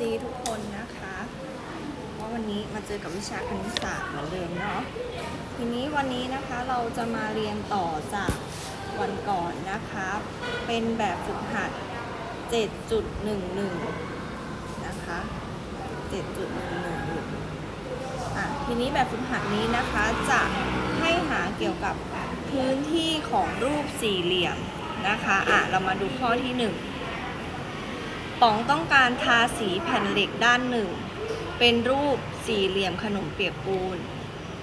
FC ทุกคนนะคะว่าวันนี้มาเจอกับวิชาคณิตศาสตร์เหมือนเดิมเนาะทีนี้วันนี้นะคะเราจะมาเรียนต่อจากวันก่อนนะคะ เป็นแบบฝึกหัด 7.11 นะคะ 7.11อะทีนี้แบบฝึกหัดนี้นะคะจะให้หาเกี่ยวกับพื้นที่ของรูปสี่เหลี่ยมนะคะอะเรามาดูข้อที่หนึ่ง ป๋องต้องการทาสีแผ่นเหล็กด้านหนึ่ง เป็นรูปสี่เหลี่ยมขนมเปียกปูน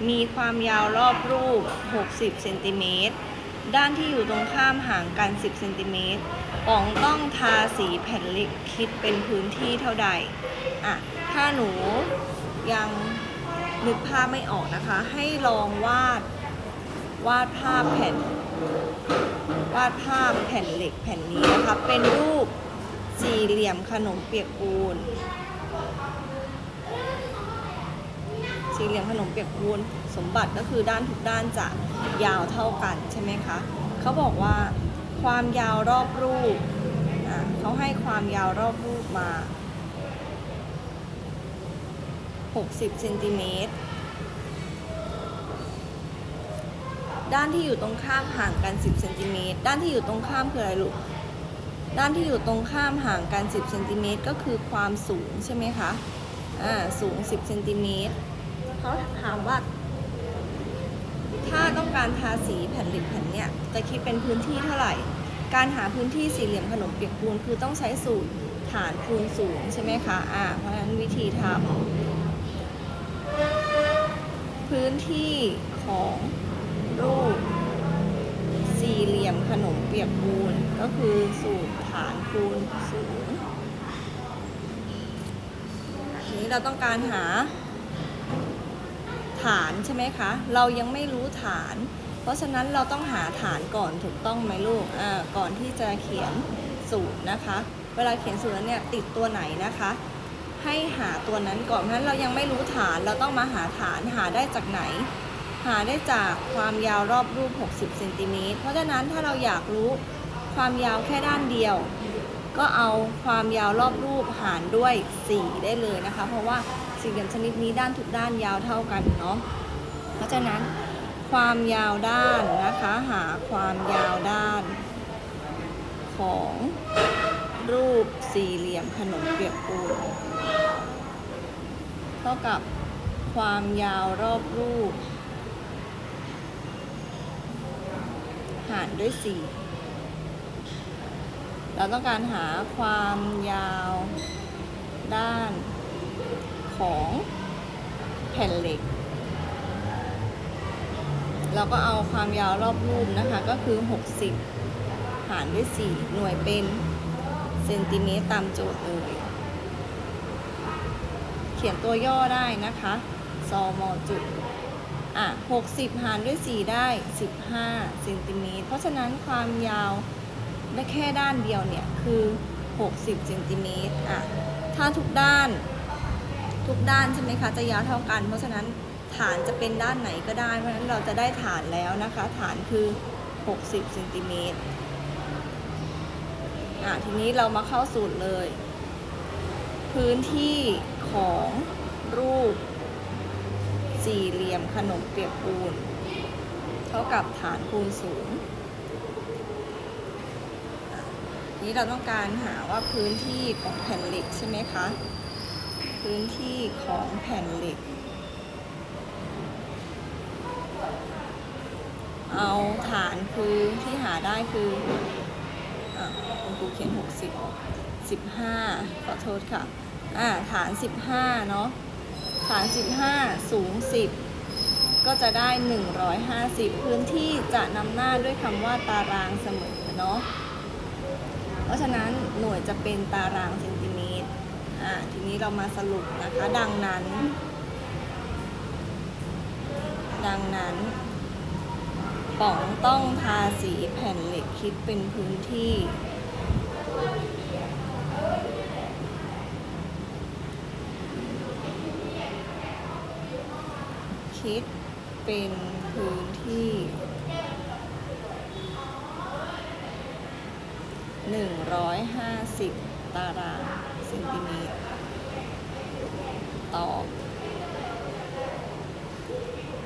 มีความยาวรอบรูป 60เซนติเมตร ด้านที่อยู่ตรงข้ามห่างกัน 10เซนติเมตร ป๋องต้องทาสีแผ่นเหล็กคิดเป็นพื้นที่เท่าใด อะ ถ้าหนูยังนึกภาพไม่ออกนะคะ ให้ลองวาด วาดภาพแผ่น วาดภาพแผ่นเหล็กแผ่นนี้นะคะ เป็นรูป สี่เหลี่ยมขนมเปียกปูน สี่เหลี่ยมขนมเปียกปูน สมบัติก็คือด้านทุกด้านจะยาวเท่ากันใช่ไหมคะเขาบอกว่าความยาวรอบรูปเขาให้ความยาวรอบรูปมา 60เซนติเมตร ด้านที่อยู่ตรงข้ามห่างกัน 10เซนติเมตร ด้านที่อยู่ตรงข้ามคืออะไรลูก ด้านที่อยู่ตรงข้ามห่างกัน 10เซนติเมตรก็คือความสูงใช่ไหมคะอ่าสูง 10เซนติเมตรเขาถามว่า ถ้าต้องการทาสีแผ่นเหล็กแผ่นเนี้ยจะคิดเป็นพื้นที่เท่าไหร่ การหาพื้นที่สี่เหลี่ยมขนมเปียกปูนคือต้องใช้สูตรฐานคูณสูงใช่ไหมคะอ่าเพราะฉะนั้นวิธีทำพื้นที่ของรูปียกปูนก็คือสูตรฐานคูณสูงทีนี้เราต้องการหา ฐานใช่ไหมคะ เรายังไม่รู้ฐาน เพราะฉะนั้นเราต้องหาฐานก่อนถูกต้องไหมลูกอ่าก่อนที่จะเขียนสูตรนะคะ เวลาเขียนสูตรเนี่ยติดตัวไหนนะคะ ให้หาตัวนั้นก่อนเพราะฉะนั้นเรายังไม่รู้ฐานเราต้องมาหาฐานหาได้จากไหน หาได้จากความยาวรอบรูป 60เซนติเมตรเพราะฉะนั้นถ้าเราอยากรู้ความยาวแค่ด้านเดียว ก็เอาความยาวรอบรูปหารด้วย 4 ได้เลยนะคะ เพราะว่าสี่เหลี่ยมชนิดนี้ด้านทุกด้านยาวเท่ากันเนาะเพราะฉะนั้นความยาวด้านนะคะหาความยาวด้าน ของรูปสี่เหลี่ยมขนมเปียกปูนเท่ากับความยาวรอบรูป หารด้วย 4 เราต้องการหาความยาวด้านของแผ่นเหล็ก เราก็เอาความยาวรอบรูปนะคะก็คือ 60 หารด้วย 4 หน่วยเป็นเซนติเมตรตามโจทย์เลยเขียนตัวย่อได้นะคะ ซอมอจุด อะ60 หารด้วย 4 ได้ 15เซนติเมตรเพราะฉะนั้นความยาวได้แค่ด้านเดียวเนี่ยคือ 60เซนติเมตรอะถ้าทุกด้านทุกด้านใช่ไหมคะจะยาวเท่ากัน เพราะฉะนั้นฐานจะเป็นด้านไหนก็ได้ เพราะฉะนั้นเราจะได้ฐานแล้วนะคะ ฐานคือ 60เซนติเมตรอะทีนี้เรามาเข้าสูตรเลย พื้นที่ของรูป สี่เหลี่ยมขนมเปียกปูน เท่ากับฐานคูณสูงอะนี้เราต้องการหาว่าพื้นที่ของแผ่นเหล็กใช่ไหมคะ พื้นที่ของแผ่นเหล็ก เอาฐานคือที่หาได้คืออะคุณครูเขียน 60 15 ขอโทษค่ะ อ่า ฐาน 15 เนาะ ฐาน 15 สูง 10 ก็จะได้ 150 พื้นที่จะนำหน้าด้วยคำว่าตารางเสมอเนาะเพราะฉะนั้นหน่วยจะเป็นตารางเซนติเมตรอ่าทีนี้เรามาสรุปนะคะ ดังนั้น ดังนั้นป๋องต้องทาสีแผ่นเหล็กคิดเป็นพื้นที่ คิดเป็นพื้นที่150ตารางเซนติเมตรตอบ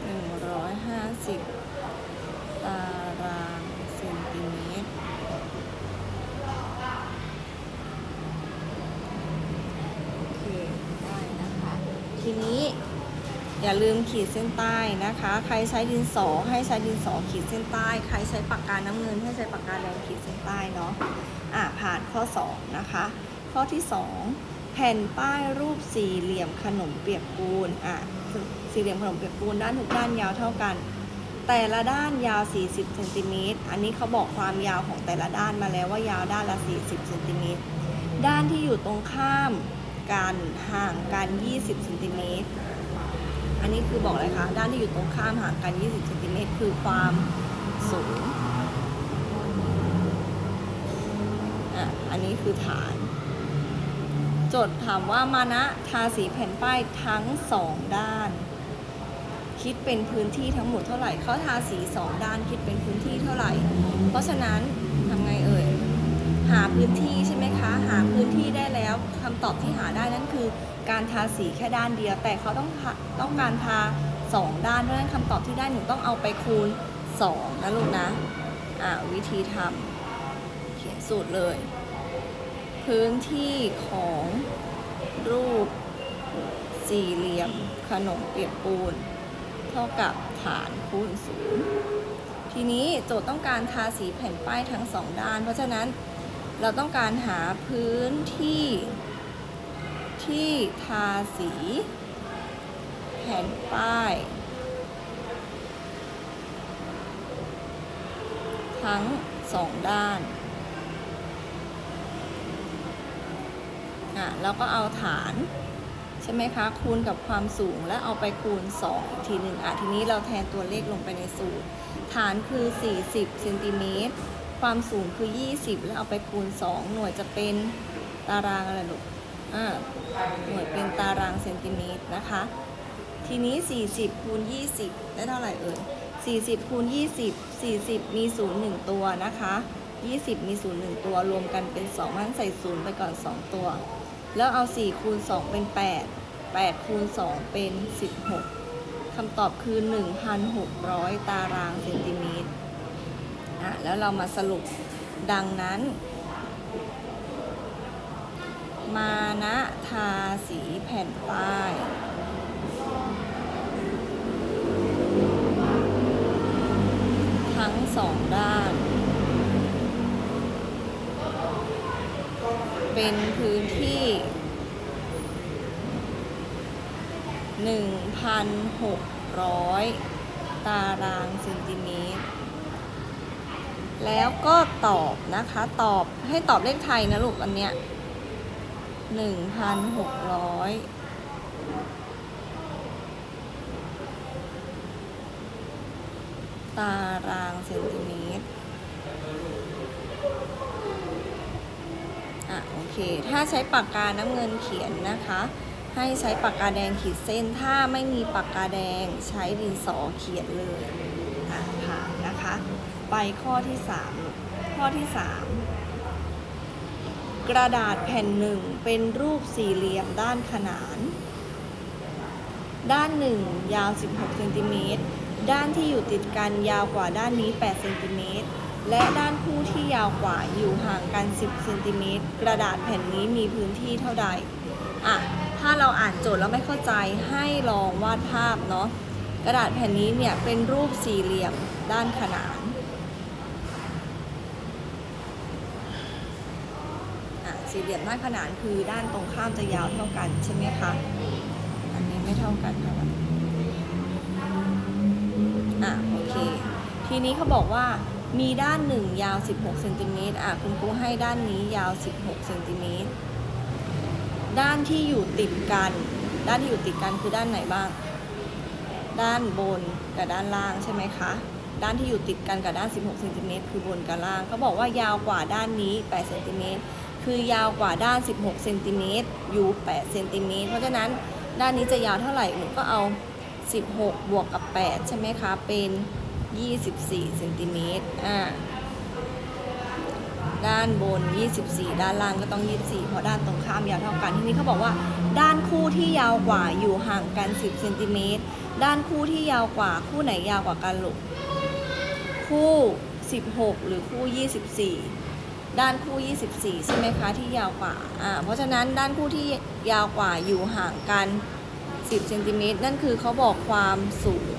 หนึ่งร้อยห้าสิบตารางเซนติเมตร โอเค ได้นะคะ ทีนี้ อย่าลืมขีดเส้นใต้นะคะ ใครใช้ดินสอให้ใช้ดินสอขีดเส้นใต้ ใครใช้ปากกาน้ำเงิน ให้ใช้ปากกาแดงขีดเส้นใต้เนาะอะผ่านข้อ 2 นะคะ ข้อที่ 2 แผ่นป้ายรูปสี่เหลี่ยมขนมเปียกปูนอะสี่เหลี่ยมขนมเปียกปูนด้านทุกด้านยาวเท่ากัน แต่ละด้านยาว 40เซนติเมตรอันนี้เขาบอกความยาวของแต่ละด้านมาแล้วว่ายาวด้านละ 40เซนติเมตรด้านที่อยู่ตรงข้ามกันห่างกัน 20เซนติเมตร อันนี้คือบอกอะไรคะด้านที่อยู่ตรงข้ามห่างกัน 20เซนติเมตรคือความสูงอะอันนี้คือฐาน โจทย์ถามว่ามานะทาสีแผ่นป้ายทั้งสองด้าน คิดเป็นพื้นที่ทั้งหมดเท่าไหร่เขาทาสีสองด้านคิดเป็นพื้นที่เท่าไหร่ เพราะฉะนั้นทำไงเอ่ยหาพื้นที่ใช่ไหมคะ หาพื้นที่ได้แล้วคำตอบที่หาได้นั่นคือ การทาสีแค่ด้านเดียว แต่เขาต้องต้องการทาสองด้านเพราะฉะนั้นคำตอบที่ได้หนูต้องเอาไปคูณสองนะลูกนะอ่าวิธีทำเขียนสูตรเลย พื้นที่ของรูปสี่เหลี่ยมขนมเปียกปูน เท่ากับฐานคูณศูนย์ทีนี้โจทย์ต้องการทาสีแผ่นป้ายทั้งสองด้าน เพราะฉะนั้นเราต้องการหาพื้นที่ ที่ทาสีแผ่นป้าย ทั้งสองด้านอะแล้วก็เอาฐาน ใช่ไหมคะ คูณกับความสูงและเอาไปคูณ 2 อีกทีหนึ่งอะ ทีนี้เราแทนตัวเลขลงไปในสูตร ฐานคือ 40เซนติเมตรความสูงคือ 20 แล้วเอาไปคูณ 2 หน่วยจะเป็นตารางอะไรลูก อ่าหน่วยเป็นตารางเซนติเมตรนะคะ ทีนี้ 40คูณ20 ได้เท่าไหร่เอ่ย40คูณ20 40 มี 0 1 ตัวนะคะ 20 มี 0 1 ตัว รวมกันเป็น2มันใส่0ไปก่อน 2 ตัว แล้วเอา 4 คูณ 2 เป็น 8 8คูณ2เป็น 16คำตอบคือ 1,600 ตารางเซนติเมตรอะแล้วเรามาสรุปดังนั้น มานะทาสีแผ่นป้ายทั้งสองด้าน เป็นพื้นที่ 1,600 ตารางเซนติเมตร แล้วก็ตอบนะคะ ตอบให้ตอบเลขไทยนะลูกอันเนี้ย 1,600ตารางเซนติเมตร อะ โอเค ถ้าใช้ปากกาน้ำเงินเขียนนะคะ ให้ใช้ปากกาแดงขีดเส้น ถ้าไม่มีปากกาแดงใช้ดินสอเขียนเลย อะผ่านนะคะ ไปข้อที่ 3 ข้อที่ 3 กระดาษแผ่นหนึ่งเป็นรูปสี่เหลี่ยมด้านขนาน ด้านหนึ่งยาว 16เซนติเมตรด้านที่อยู่ติดกันยาวกว่าด้านนี้8เซนติเมตรและด้านคู่ที่ยาวกว่าอยู่ห่างกัน 10เซนติเมตรกระดาษแผ่นนี้มีพื้นที่เท่าใดอะถ้าเราอ่านโจทย์แล้วไม่เข้าใจให้ลองวาดภาพเนาะกระดาษแผ่นนี้เนี่ยเป็นรูปสี่เหลี่ยมด้านขนาน อะ สี่เหลี่ยมด้านขนานคือด้านตรงข้ามจะยาวเท่ากันใช่ไหมคะ อันนี้ไม่เท่ากันค่ะอะโอเค ทีนี้เขาบอกว่ามีด้านหนึ่งยาว 16เซนติเมตรอะคุณครูให้ด้านนี้ยาว 16เซนติเมตร ด้านที่อยู่ติดกัน ด้านที่อยู่ติดกันคือด้านไหนบ้าง ด้านบนกับด้านล่างใช่ไหมคะ ด้านที่อยู่ติดกันกับด้าน 16เซนติเมตรคือบนกับล่างเขาบอกว่ายาวกว่าด้านนี้8เซนติเมตร คือยาวกว่าด้าน 16เซนติเมตรอยู่8เซนติเมตรเพราะฉะนั้นด้านนี้จะยาวเท่าไหร่หนูก็เอา 16 บวกกับ 8 ใช่ไหมคะ เป็น 24เซนติเมตรอ่าด้านบน 24 ด้านล่างก็ต้อง 24 เพราะด้านตรงข้ามยาวเท่ากัน ทีนี้เขาบอกว่าด้านคู่ที่ยาวกว่าอยู่ห่างกัน 10เซนติเมตร ด้านคู่ที่ยาวกว่า คู่ไหนยาวกว่ากันลูก คู่ 16 หรือคู่ 24 ด้านคู่ 24 ใช่ไหมคะ ที่ยาวกว่าอ่า เพราะฉะนั้นด้านคู่ที่ยาวกว่าอยู่ห่างกัน 10เซนติเมตรนั่นคือเขาบอกความสูง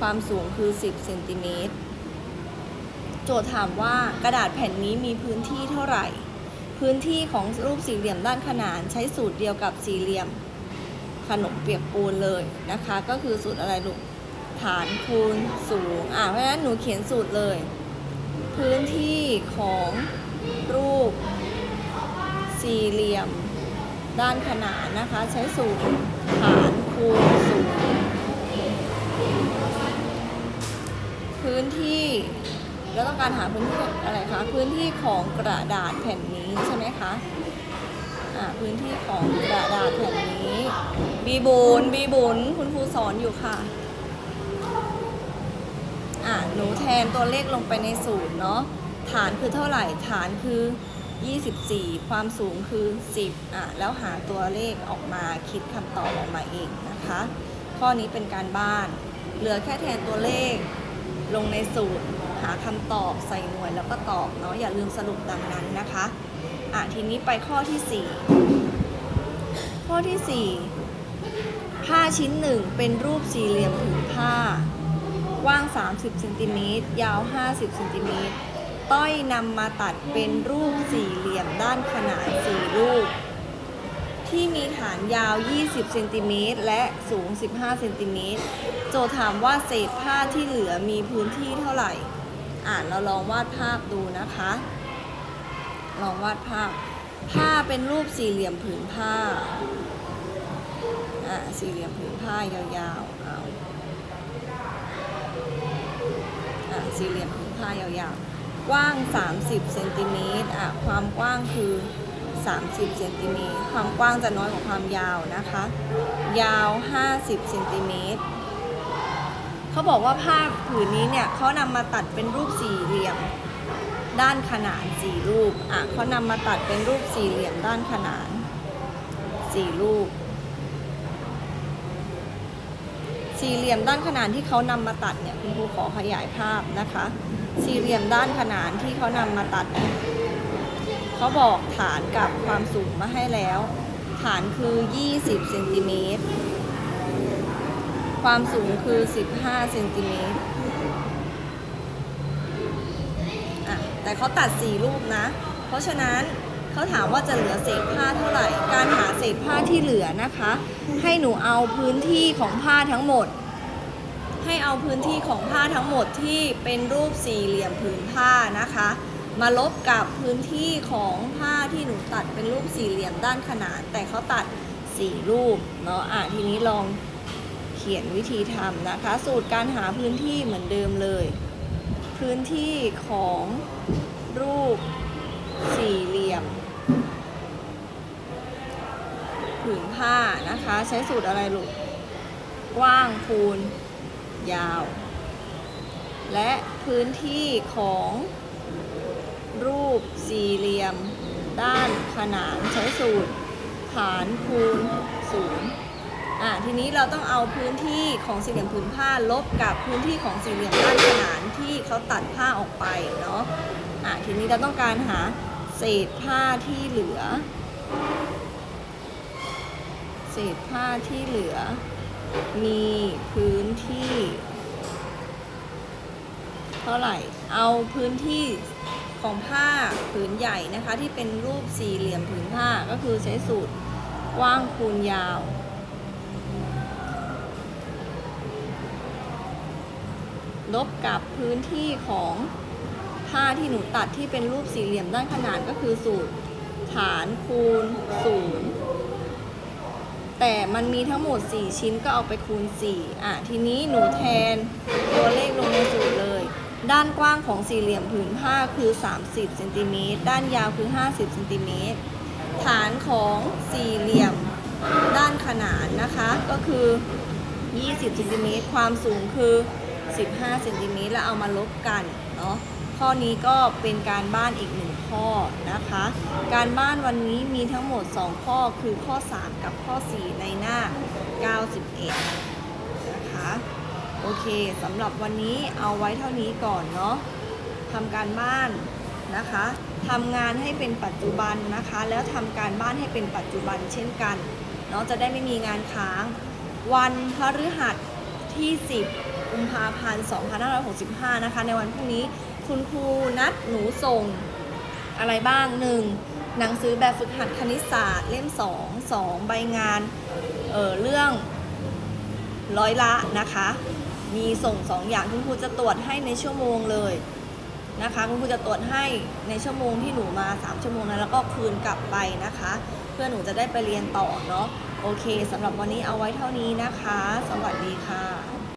ความสูงคือ 10เซนติเมตรโจทย์ถามว่ากระดาษแผ่นนี้มีพื้นที่เท่าไหร่ พื้นที่ของรูปสี่เหลี่ยมด้านขนานใช้สูตรเดียวกับสี่เหลี่ยมขนมเปียกปูนเลยนะคะ ก็คือสูตรอะไรลูกฐานคูณสูงอ่าเพราะฉะนั้นหนูเขียนสูตรเลย พื้นที่ของรูปสี่เหลี่ยม ด้านขนานนะคะ ใช้สูตรฐานคูณสูงพื้นที่เราต้องการหาพื้นที่อะไรคะพื้นที่ของกระดาษแผ่นนี้ใช่ไหมคะพื้นที่ของกระดาษแผ่นนี้ บีบุญบีบุญคุณครูสอนอยู่ค่ะ หนูแทนตัวเลขลงไปในสูตรเนาะฐานคือเท่าไหร่ฐานคือ 24 ความสูงคือ 10อะแล้วหาตัวเลขออกมาคิดคำตอบออกมาเองนะคะ ข้อนี้เป็นการบ้าน เหลือแค่แทนตัวเลขลงในสูตร หาคำตอบใส่หน่วยแล้วก็ตอบเนาะอย่าลืมสรุปดังนั้นนะคะอะทีนี้ไปข้อที่ 4 ข้อที่ 4 ผ้าชิ้นหนึ่งเป็นรูปสี่เหลี่ยมผืนผ้า กว้าง 30เซนติเมตรยาว 50เซนติเมตรต้อยนำมาตัดเป็นรูปสี่เหลี่ยมด้านขนานสี่รูป ที่มีฐานยาว 20เซนติเมตรและสูง 15เซนติเมตรโจถามว่าเศษผ้าที่เหลือมีพื้นที่เท่าไหร่ อ่านเราลองวาดภาพดูนะคะ ลองวาดภาพ ผ้าเป็นรูปสี่เหลี่ยมผืนผ้า อ่า สี่เหลี่ยมผืนผ้ายาวๆ สี่เหลี่ยมผืนผ้ายาวๆ กว้าง 30เซนติเมตรอะความกว้างคือ 30เซนติเมตรความกว้างจะน้อยกว่าความยาวนะคะ ยาว 50เซนติเมตรเขาบอกว่าผ้าผืนนี้เนี่ยเขานำมาตัดเป็นรูปสี่เหลี่ยมด้านขนานสี่รูปอะเขานำมาตัดเป็นรูปสี่เหลี่ยมด้านขนานสี่รูป สี่เหลี่ยมด้านขนานที่เขานำมาตัดเนี่ยคุณครูขอขยายภาพนะคะ สี่เหลี่ยมด้านขนานที่เขานำมาตัดเเขาบอกฐานกับความสูงมาให้แล้ว ฐานคือ 20เซนติเมตรความสูงคือ 15เซนติเมตรอะแต่เขาตัด 4 รูปนะ เพราะฉะนั้น เขาถามว่าจะเหลือเศษผ้าเท่าไหร่ การหาเศษผ้าที่เหลือนะคะ ให้หนูเอาพื้นที่ของผ้าทั้งหมด ให้เอาพื้นที่ของผ้าทั้งหมดที่เป็นรูปสี่เหลี่ยมผืนผ้านะคะ มาลบกับพื้นที่ของผ้าที่หนูตัดเป็นรูปสี่เหลี่ยมด้านขนาน แต่เขาตัดสี่รูปเนาะอะทีนี้ลองเขียนวิธีทำนะคะ สูตรการหาพื้นที่เหมือนเดิมเลย พื้นที่ของรูป สี่เหลี่ยมผืนผ้านะคะ ใช้สูตรอะไรลูก กว้างคูณ ยาว และพื้นที่ของรูปสี่เหลี่ยม ด้านขนานใช้สูตรฐานคูณศูนย์อะทีนี้เราต้องเอาพื้นที่ของสี่เหลี่ยมผืนผ้าลบกับพื้นที่ของสี่เหลี่ยมด้านขนานที่เขาตัดผ้าออกไปเนาะ อะทีนี้เราต้องการหาเศษผ้าที่เหลือ เศษผ้าที่เหลือ มีพื้นที่ เท่าไหร่ เอาพื้นที่ของผ้าผืนใหญ่นะคะ ที่เป็นรูปสี่เหลี่ยมผืนผ้าก็คือใช้สูตรกว้างคูณยาวลบกับพื้นที่ของ ผ้าที่หนูตัดที่เป็นรูปสี่เหลี่ยมด้านขนานก็คือสูตรฐานคูณศูนย์แต่มันมีทั้งหมด 4 ชิ้นก็เอาไปคูณ 4 อะ ทีนี้หนูแทนตัวเลขลงในสูตรเลย ด้านกว้างของสี่เหลี่ยมผืนผ้าคือ 30เซนติเมตรด้านยาวคือ 50เซนติเมตรฐานของสี่เหลี่ยมด้านขนานนะคะก็คือ 20เซนติเมตรความสูงคือ 15เซนติเมตรแล้วเอามาลบกันเนาะ ข้อนี้ก็เป็นการบ้านอีกหนึ่งข้อนะคะ การบ้านวันนี้มีทั้งหมด 2 ข้อคือข้อ 3 กับข้อ 4 ในหน้า 91 นะคะ โอเคสำหรับวันนี้เอาไว้เท่านี้ก่อนเนาะทำการบ้านนะคะทำงานให้เป็นปัจจุบันนะคะ แล้วทำการบ้านให้เป็นปัจจุบันเช่นกันเนาะจะได้ไม่มีงานค้าง วันพฤหัสที่ 10 กุมภาพันธ์ 2565 นะคะ ในวันพรุ่งนี้ คุณครูนัดหนูส่งอะไรบ้าง 1. หนังสือแบบฝึกหัดคณิตศาสตร์เล่ม 2 2 ใบงานเออเรื่องร้อยละนะคะ มีส่งสองอย่างคุณครูจะตรวจให้ในชั่วโมงเลยนะคะคุณครูจะตรวจให้ในชั่วโมงที่หนูมา 3 ชั่วโมงนั้นแล้วก็คืนกลับไปนะคะ เพื่อหนูจะได้ไปเรียนต่อเนาะโอเคสำหรับวันนี้เอาไว้เท่านี้นะคะ สวัสดีค่ะ